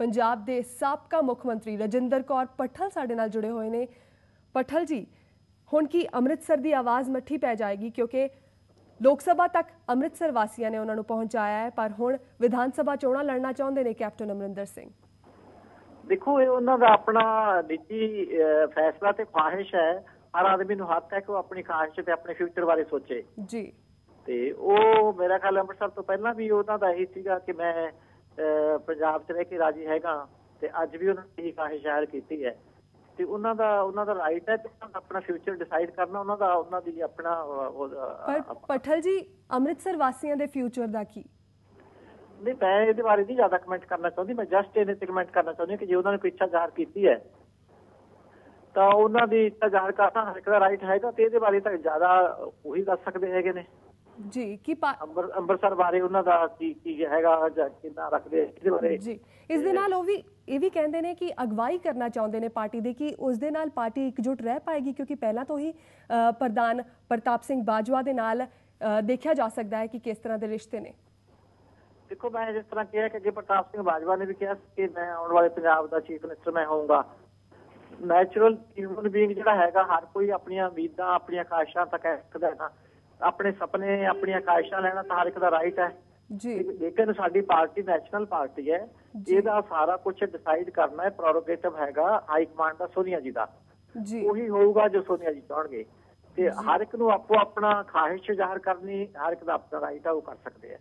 ਪੰਜਾਬ ਦੇ ਸਾਬਕਾ ਮੁੱਖ ਮੰਤਰੀ ਰਜਿੰਦਰ ਕੌਰ ਪੱਠਲ ਸਾਡੇ ਨਾਲ ਜੁੜੇ ਹੋਏ ਨੇ। ਪੱਠਲ ਜੀ ਹੁਣ ਕੀ ਅੰਮ੍ਰਿਤਸਰ ਦੀ ਆਵਾਜ਼ ਮੱਠੀ ਪੈ ਜਾਏਗੀ? ਕਿਉਂਕਿ ਲੋਕ ਸਭਾ ਤੱਕ ਅੰਮ੍ਰਿਤਸਰ ਵਾਸੀਆਂ ਨੇ ਉਹਨਾਂ ਨੂੰ ਪਹੁੰਚਾਇਆ ਹੈ ਪਰ ਹੁਣ ਵਿਧਾਨ ਸਭਾ ਚੋਣਾਂ ਲੜਨਾ ਚਾਹੁੰਦੇ ਨੇ ਕੈਪਟਨ ਅਮਰਿੰਦਰ ਸਿੰਘ। ਦੇਖੋ ਇਹ ਉਹਨਾਂ ਦਾ ਆਪਣਾ ਨਿੱਜੀ ਫੈਸਲਾ ਤੇ ਖੁਆਇਸ਼ ਹੈ। ਹਰ ਆਦਮੀ ਨੂੰ ਹੱਕ ਹੈ ਕਿ ਉਹ ਆਪਣੀ ਖੁਆਇਸ਼ ਤੇ ਆਪਣੇ ਫਿਊਚਰ ਬਾਰੇ ਸੋਚੇ। ਜੀ। ਤੇ ਉਹ ਮੇਰਾ ਖਿਆਲ ਅੰਮ੍ਰਿਤਸਰ ਤੋਂ ਪਹਿਲਾਂ ਵੀ ਉਹਨਾਂ ਦਾ ਇਹੀ ਸੀਗਾ ਕਿ ਮੈਂ ਪੰਜਾਬ 'ਚ ਰਹਿ ਕੇ ਰਾਜੀ ਹੈਗਾ ਤੇ ਅੱਜ ਵੀ ਉਹਨਾਂ ਨੇ ਇਹੀ ਜ਼ਾਹਿਰ ਕੀਤੀ ਹੈ। ਤੇ ਉਹਨਾਂ ਦਾ ਉਹਨਾਂ ਦਾ ਰਾਈਟ ਹੈ ਤੇ ਆਪਣਾ ਫਿਊਚਰ ਡਿਸਾਈਡ ਕਰਨਾ ਉਹਨਾਂ ਦਾ ਉਹਨਾਂ ਦੀ ਆਪਣਾ ਪਰ ਪੱਠਲ ਜੀ ਅੰਮ੍ਰਿਤਸਰ ਵਾਸੀਆਂ ਦੇ ਫਿਊਚਰ ਦਾ ਕੀ? ਨਹੀਂ ਮੈਂ ਇਹਦੇ ਬਾਰੇ ਨਹੀਂ ਜ਼ਿਆਦਾ ਕਮੈਂਟ ਕਰਨਾ ਚਾਹੁੰਦੀ ਮੈਂ ਜਸਟ ਇਹਦੇ ਤੇ ਕਮੈਂਟ ਕਰਨਾ ਚਾਹੁੰਦੀ ਕਿ ਜੇ ਉਹਨਾਂ ਨੇ ਇੱਛਾ ਜ਼ਾਹਰ ਕੀਤੀ ਹੈ ਤਾਂ ਉਹਨਾਂ ਦੀ ਇੱਛਾ ਜ਼ਾਹਰ ਕਰਨਾ ਹਰ ਇੱਕ ਦਾ ਰਾਈਟ ਹੈਗਾ ਤੇ ਇਹਦੇ ਬਾਰੇ ਤਾਂ ਜ਼ਿਆਦਾ ਉਹੀ ਦੱਸ ਸਕਦੇ ਹੈਗੇ ਨੇ। ਜੀ ਕੀ ਅੰਮ੍ਰਿਤਸਰ ਬਾਰੇ ਉਹਨਾਂ ਦਾ ਕੀ ਕੀ ਹੈਗਾ ਕਿੰਨਾ ਰੱਖਦੇ ਇਹਦੇ ਬਾਰੇ ਜੀ ਇਸ ਦੇ ਨਾਲ ਉਹ ਵੀ ਇਹ ਵੀ ਕਹਿੰਦੇ ਨੇ ਕਿ ਅਗਵਾਈ ਕਰਨਾ ਚਾਹੁੰਦੇ ਨੇ ਪਾਰਟੀ ਦੀ ਕਿ ਉਸ ਦੇ ਨਾਲ ਪਾਰਟੀ ਇਕਜੁੱਟ ਰਹਿ ਪਾਏਗੀ ਕਿਉਂਕਿ ਪਹਿਲਾਂ ਤੋਂ ਹੀ ਪ੍ਰਧਾਨ ਪ੍ਰਤਾਪ ਸਿੰਘ ਬਾਜਵਾ ਦੇ ਨਾਲ ਦੇਖਿਆ ਜਾ ਸਕਦਾ ਹੈ ਕਿ ਕਿਸ ਤਰ੍ਹਾਂ ਦੇ ਰਿਸ਼ਤੇ ਨੇ। ਦੇਖੋ ਮੈਂ ਜਿਸ ਤਰ੍ਹਾਂ ਕਿਹਾ ਕਿ ਅੱਗੇ ਪ੍ਰਤਾਪ ਸਿੰਘ ਬਾਜਵਾ ਨੇ ਵੀ ਕਿਹਾ ਸੀ ਕਿ ਮੈਂ ਆਉਣ ਵਾਲੇ ਪੰਜਾਬ ਦਾ ਚੀਫ ਮਿਨਿਸਟਰ ਮੈਂ ਹੋਊਂਗਾ। ਨੈਚੁਰਲ ਹਿਊਮਨ ਬੀਇੰਗ ਜਿਹੜਾ ਹੈਗਾ ਹਰ ਕੋਈ ਆਪਣੀਆਂ ਉਮੀਦਾਂ ਆਪਣੀਆਂ ਖਾਹਿਸ਼ਾਂ ਤੱਕ ਰੱਖਦਾ ਹੈ ਨਾ। ਆਪਣੇ ਸੁਪਨੇ ਆਪਣੀਆਂ ਖਾਹਿਸ਼ਾਂ ਲੈਣਾ ਤਾਂ ਹਰ ਇੱਕ ਦਾ ਰਾਈਟ ਹੈ। ਜੀ। ਲੇਕਿਨ ਸਾਡੀ ਪਾਰਟੀ ਨੈਸ਼ਨਲ ਪਾਰਟੀ ਹੈ। ਇਹਦਾ ਸਾਰਾ ਕੁਝ ਡਿਸਾਈਡ ਕਰਨਾ ਹੈ ਪ੍ਰੋਰੋਗੇਟਿਵ ਹੈਗਾ ਹਾਈ ਕਮਾਂਡ ਦਾ ਸੋਨੀਆ ਜੀ ਦਾ। ਜੀ। ਉਹੀ ਹੋਊਗਾ ਜੋ ਸੋਨੀਆ ਜੀ ਚਾਹਣਗੇ। ਤੇ ਹਰ ਇੱਕ ਨੂੰ ਆਪੋ ਆਪਣਾ ਖਾਹਿਸ਼ ਜ਼ਾਹਰ ਕਰਨੀ ਹਰ ਇੱਕ ਦਾ ਆਪਣਾ ਰਾਈਟ ਹੈ ਉਹ ਕਰ ਸਕਦੇ ਆ।